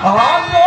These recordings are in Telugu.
All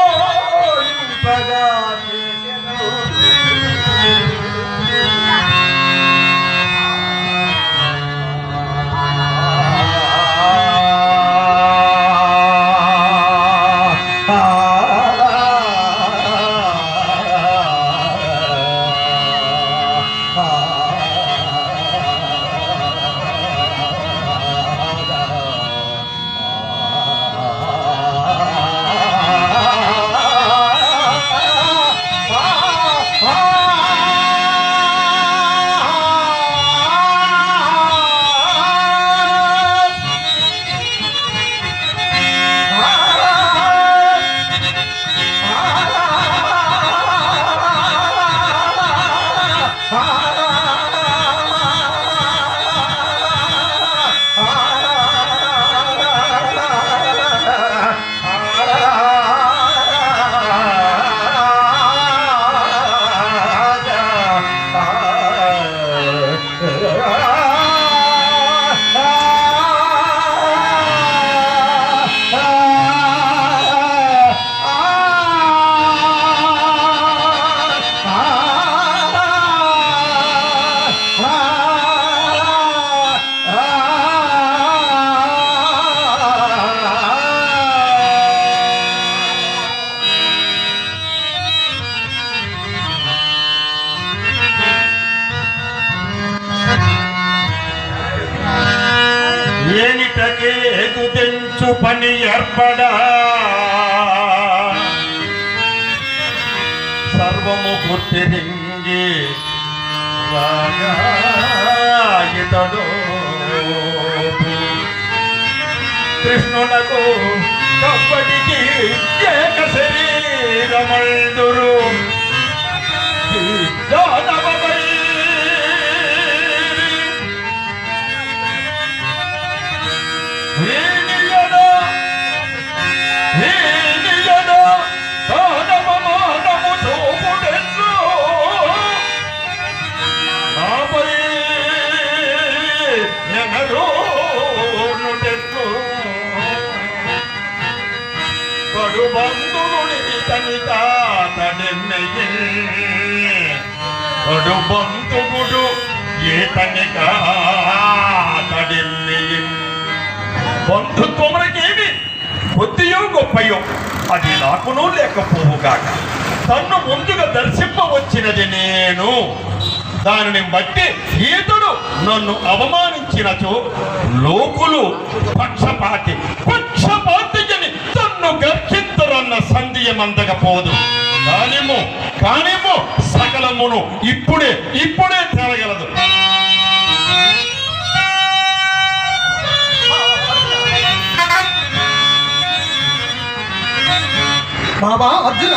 ఏమిటకే తెంచు పని ఏర్పడా. సర్వము గుర్తిరింగి రాగా కృష్ణునకు కప్పటికి ఏక శరీరమందురు దానవమై కడు బంధువుడి తని తడెన్నయ్యే బంధువుడు ఏ తనిక తడెన్నయ్యే బంధుత్వములకేమి కొద్దియో గొప్పయో అది నాకును లేకపోవుగాక. తన్ను ముందుగా దర్శింపవచ్చినది నేను దానిని బట్టి ఈతడు నన్ను అవమానించినచో లోకులు పక్షపాతి. అంతకపోదు సందేహమందకపోదు కానిము కానిము సకలమును ఇప్పుడే ఇప్పుడే తేరగలదు. బాబా అర్జున.